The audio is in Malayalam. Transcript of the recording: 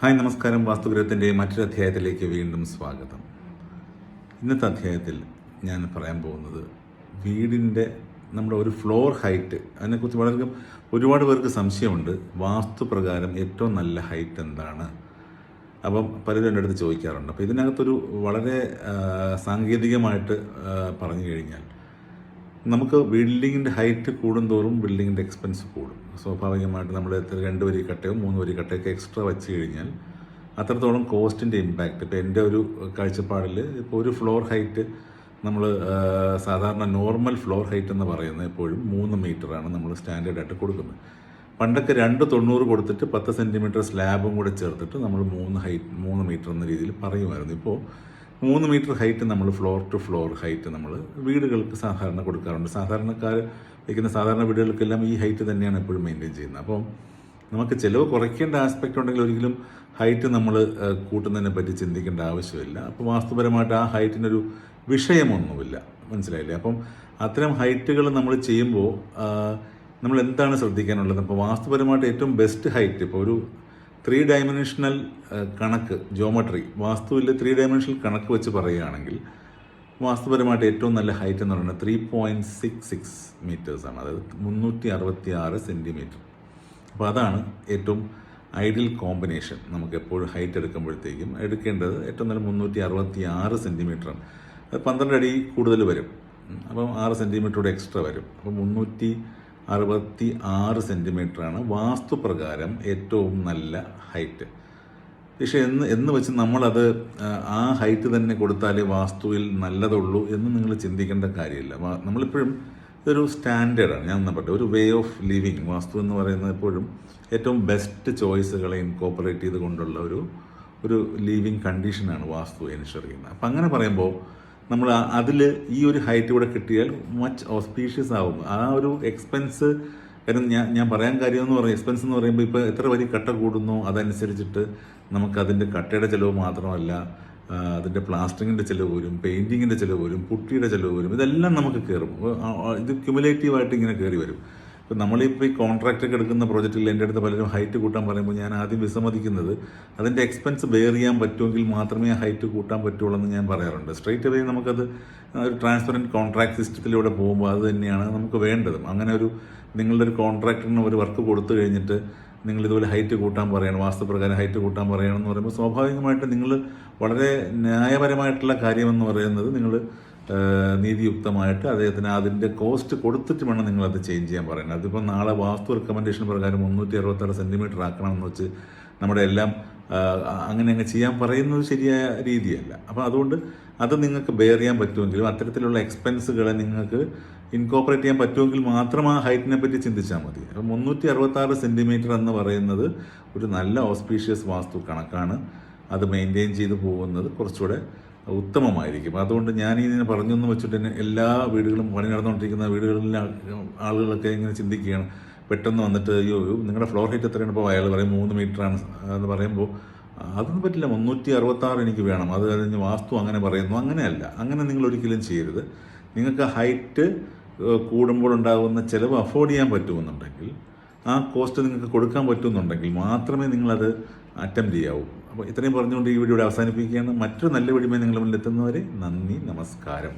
ഹായ് നമസ്കാരം. വാസ്തുഗ്രഹത്തിന്റെ മറ്റൊരു അധ്യായത്തിലേക്ക് വീണ്ടും സ്വാഗതം. ഇന്നത്തെ അധ്യായത്തിൽ ഞാൻ പറയാൻ പോകുന്നത് വീടിന്റെ നമ്മുടെ ഒരു ഫ്ലോർ ഹൈറ്റ്. അതിനെക്കുറിച്ച് വളരെ ഒരുപാട് പേർക്ക് സംശയമുണ്ട്. വാസ്തു പ്രകാരം ഏറ്റവും നല്ല ഹൈറ്റ് എന്താണ്? അപ്പം പലരും എന്റെ അടുത്ത് ചോദിക്കാറുണ്ട്. അപ്പോൾ ഇതിനകത്തൊരു വളരെ സാങ്കേതികമായിട്ട് പറഞ്ഞു കഴിഞ്ഞാൽ നമുക്ക് ബിൽഡിങ്ങിന്റെ ഹൈറ്റ് കൂടുന്തോറും ബിൽഡിങ്ങിന്റെ എക്സ്പെൻസ് കൂടും. സ്വാഭാവികമായിട്ട് നമ്മൾ എത്ര രണ്ട് വരി കട്ടയോ മൂന്ന് വരി കട്ടയൊക്കെ എക്സ്ട്രാ വെച്ച് കഴിഞ്ഞാൽ അത്രത്തോളം കോസ്റ്റിന്റെ ഇമ്പാക്റ്റ്. ഇപ്പോൾ എന്റെ ഒരു കാഴ്ചപ്പാടിൽ ഇപ്പോൾ ഒരു ഫ്ലോർ ഹൈറ്റ് നമ്മൾ സാധാരണ നോർമൽ ഫ്ലോർ ഹൈറ്റ് എന്ന് പറയുന്നത് എപ്പോഴും മൂന്ന് മീറ്ററാണ് നമ്മൾ സ്റ്റാൻഡേർഡ് ആയിട്ട് കൊടുക്കുന്നത്. പണ്ടൊക്കെ രണ്ട് തൊണ്ണൂറ് കൊടുത്തിട്ട് പത്ത് സെന്റിമീറ്റർ സ്ലാബും കൂടെ ചേർത്തിട്ട് നമ്മൾ മൂന്ന് ഹൈറ്റ് മൂന്ന് മീറ്റർ എന്ന രീതിയിൽ പറയുമായിരുന്നു. ഇപ്പോൾ മൂന്ന് മീറ്റർ ഹൈറ്റ് നമ്മൾ ഫ്ലോർ ടു ഫ്ലോർ ഹൈറ്റ് നമ്മൾ വീടുകൾക്ക് സാധാരണ കൊടുക്കാറുണ്ട്. സാധാരണക്കാർ വയ്ക്കുന്ന സാധാരണ വീടുകൾക്കെല്ലാം ഈ ഹൈറ്റ് തന്നെയാണ് എപ്പോഴും മെയിന്റെയിൻ ചെയ്യുന്നത്. അപ്പം നമുക്ക് ചിലവ് കുറയ്ക്കേണ്ട ആസ്പെക്റ്റ് ഉണ്ടെങ്കിൽ ഒരിക്കലും ഹൈറ്റ് നമ്മൾ കൂട്ടുന്നതിനെ പറ്റി ചിന്തിക്കേണ്ട ആവശ്യമില്ല. അപ്പോൾ വാസ്തുപരമായിട്ട് ആ ഹൈറ്റിനൊരു വിഷയമൊന്നുമില്ല. മനസ്സിലായില്ലേ? അപ്പം അത്തരം ഹൈറ്റുകൾ നമ്മൾ ചെയ്യുമ്പോൾ നമ്മൾ എന്താണ് ശ്രദ്ധിക്കാനുള്ളത്? അപ്പോൾ വാസ്തുപരമായിട്ട് ഏറ്റവും ബെസ്റ്റ് ഹൈറ്റ് ഇപ്പോൾ ഒരു ത്രീ ഡയമെൻഷണൽ കണക്ക് ജോമെട്രി വാസ്തുവിൽ ത്രീ ഡയമെൻഷണൽ കണക്ക് വെച്ച് പറയുകയാണെങ്കിൽ വാസ്തുപരമായിട്ട് ഏറ്റവും നല്ല ഹൈറ്റ് എന്ന് പറയുന്നത് ത്രീ പോയിന്റ് സിക്സ് സിക്സ് മീറ്റേഴ്സാണ് അതായത് മുന്നൂറ്റി അറുപത്തി ആറ് സെന്റിമീറ്റർ അപ്പോൾ അതാണ് ഏറ്റവും ഐഡിയൽ കോമ്പിനേഷൻ നമുക്ക് എപ്പോഴും ഹൈറ്റ് എടുക്കുമ്പോഴത്തേക്കും എടുക്കേണ്ടത് ഏറ്റവും നല്ല മുന്നൂറ്റി അറുപത്തി ആറ് സെന്റിമീറ്ററാണ് അത് പന്ത്രണ്ട് അടി കൂടുതൽ വരും. അപ്പം ആറ് സെന്റിമീറ്റർ കൂടെ എക്സ്ട്രാ വരും. അപ്പം മുന്നൂറ്റി അറുപത്തി ആറ് സെന്റിമീറ്ററാണ് വാസ്തുപ്രകാരം ഏറ്റവും നല്ല ഹൈറ്റ്. പക്ഷേ എന്ന് എന്ന് വെച്ച് നമ്മളത് ആ, ഹൈറ്റ് തന്നെ കൊടുത്താലേ വാസ്തുവിൽ നല്ലതുള്ളൂ എന്ന് നിങ്ങൾ ചിന്തിക്കേണ്ട കാര്യമില്ല. നമ്മളിപ്പോഴും ഇതൊരു സ്റ്റാൻഡേർഡാണ്. ഞാൻ പറഞ്ഞത് ഒരു വേ ഓഫ് ലിവിങ് വാസ്തു എന്ന് പറയുന്നത് എപ്പോഴും ഏറ്റവും ബെസ്റ്റ് ചോയ്സുകളെ ഇൻകോപ്പറേറ്റ് ചെയ്ത് കൊണ്ടുള്ള ഒരു ഒരു ലിവിങ് കണ്ടീഷനാണ് വാസ്തു എൻഷർ ചെയ്യുന്നത്. അപ്പം അങ്ങനെ പറയുമ്പോൾ നമ്മൾ അതിൽ ഈ ഒരു ഹൈറ്റ് കൂടെ കിട്ടിയാൽ മച്ച് ഓസ്പീഷ്യസ് ആവും. ആ ഒരു എക്സ്പെൻസ് കാരണം ഞാൻ ഞാൻ പറയാൻ കാര്യം എന്ന് പറയുന്നത് എക്സ്പെൻസ് എന്ന് പറയുമ്പോൾ ഇപ്പോൾ എത്ര വലിയ കട്ട കൂടുന്നു അതനുസരിച്ചിട്ട് നമുക്ക് അതിന്റെ കട്ടയുടെ ചിലവ് മാത്രമല്ല അതിന്റെ പ്ലാസ്റ്ററിങ്ങിന്റെ ചിലവ് വരും പെയിന്റിങ്ങിന്റെ ചിലവ് വരും പുട്ടിയുടെ ചിലവ് വരും ഇതെല്ലാം നമുക്ക് കയറും ഇത് ക്യുമുലേറ്റീവായിട്ട് ഇങ്ങനെ കയറി വരും. ഇപ്പം നമ്മളിപ്പോൾ ഈ കോൺട്രാക്റ്റൊക്കെ എടുക്കുന്ന പ്രോജക്റ്റിൽ എന്റെ അടുത്ത് പലരും ഹൈറ്റ് കൂട്ടാൻ പറയുമ്പോൾ ഞാൻ ആദ്യം വിസമ്മതിക്കുന്നത് അതിന്റെ എക്സ്പെൻസ് ബെയർ ചെയ്യാൻ പറ്റുമെങ്കിൽ മാത്രമേ ഹൈറ്റ് കൂട്ടാൻ പറ്റുള്ളൂ എന്ന് ഞാൻ പറയാറുണ്ട്. സ്ട്രൈറ്റ് അവേ നമുക്കത് ഒരു ട്രാൻസ്പെറന്റ് കോൺട്രാക്ട് സിസ്റ്റത്തിലൂടെ പോകുമ്പോൾ അത് തന്നെയാണ് നമുക്ക് വേണ്ടത്. അങ്ങനെ ഒരു നിങ്ങളുടെ ഒരു കോൺട്രാക്ടറിന് ഒരു വർക്ക് കൊടുത്തു കഴിഞ്ഞിട്ട് നിങ്ങൾ ഇതുപോലെ ഹൈറ്റ് കൂട്ടാൻ പറയണം വാസ്തുപ്രകാരം ഹൈറ്റ് കൂട്ടാൻ പറയണം എന്ന് പറയുമ്പോൾ സ്വാഭാവികമായിട്ട് നിങ്ങൾ വളരെ ന്യായപരമായിട്ടുള്ള കാര്യമെന്ന് പറയുന്നത് നിങ്ങൾ നീതിയുക്തമായിട്ട് അദ്ദേഹത്തിന് അതിന്റെ കോസ്റ്റ് കൊടുത്തിട്ട് വേണം നിങ്ങളത് ചേഞ്ച് ചെയ്യാൻ പറയുന്നത്. അതിപ്പോൾ നാളെ വാസ്തു റെക്കമെൻഡേഷൻ പ്രകാരം മുന്നൂറ്റി അറുപത്താറ് സെന്റിമീറ്റർ ആക്കണമെന്ന് വെച്ച് നമ്മുടെ എല്ലാം അങ്ങനെ അങ്ങ് ചെയ്യാൻ പറയുന്നത് ശരിയായ രീതിയല്ല. അപ്പോൾ അതുകൊണ്ട് അത് നിങ്ങൾക്ക് ബെയർ ചെയ്യാൻ പറ്റുമെങ്കിലും അത്തരത്തിലുള്ള എക്സ്പെൻസുകളെ നിങ്ങൾക്ക് ഇൻകോപ്പറേറ്റ് ചെയ്യാൻ പറ്റുമെങ്കിൽ മാത്രം ആ ഹൈറ്റിനെ പറ്റി ചിന്തിച്ചാൽ മതി. അപ്പോൾ മുന്നൂറ്റി അറുപത്താറ് സെന്റിമീറ്റർ എന്ന് പറയുന്നത് ഒരു നല്ല ഓസ്പീഷ്യസ് വാസ്തു കണക്കാണ്. അത് മെയിന്റെയിൻ ചെയ്ത് പോകുന്നത് കുറച്ചുകൂടെ ഉത്തമമായിരിക്കും. അതുകൊണ്ട് ഞാൻ ഇതിനെ പറഞ്ഞൊന്ന് വെച്ചിട്ട് തന്നെ എല്ലാ വീടുകളും പണി നടന്നുകൊണ്ടിരിക്കുന്ന വീടുകളിലെ ആളുകളൊക്കെ ഇങ്ങനെ ചിന്തിക്കുകയാണ്. പെട്ടെന്ന് വന്നിട്ട് അയ്യോ നിങ്ങളുടെ ഫ്ലോർ ഹൈറ്റ് എത്രയാണ്? ഇപ്പോൾ അയാൾ പറയും മൂന്ന് മീറ്ററാണ് എന്ന് പറയുമ്പോൾ അതൊന്നും പറ്റില്ല. മുന്നൂറ്റി അറുപത്താറ് എനിക്ക് വേണം. അത് കഴിഞ്ഞ് വാസ്തു അങ്ങനെ പറയുന്നു. അങ്ങനെയല്ല. അങ്ങനെ നിങ്ങൾ ഒരിക്കലും ചെയ്യരുത്. നിങ്ങൾക്ക് ഹൈറ്റ് കൂടുമ്പോൾ ഉണ്ടാകുന്ന ചിലവ് അഫോർഡ് ചെയ്യാൻ പറ്റുമെന്നുണ്ടെങ്കിൽ ആ കോസ്റ്റ് നിങ്ങൾക്ക് കൊടുക്കാൻ പറ്റുമെന്നുണ്ടെങ്കിൽ മാത്രമേ നിങ്ങളത് അറ്റംപ്റ്റ് ചെയ്യാവൂ. അപ്പോൾ ഇത്രയും പറഞ്ഞുകൊണ്ട് ഈ വീഡിയോ അവസാനിപ്പിക്കുകയാണ്. മറ്റൊരു നല്ല വീഡിയോ നിങ്ങളുടെ മുന്നിലെത്തുന്നവരെ നന്ദി നമസ്കാരം.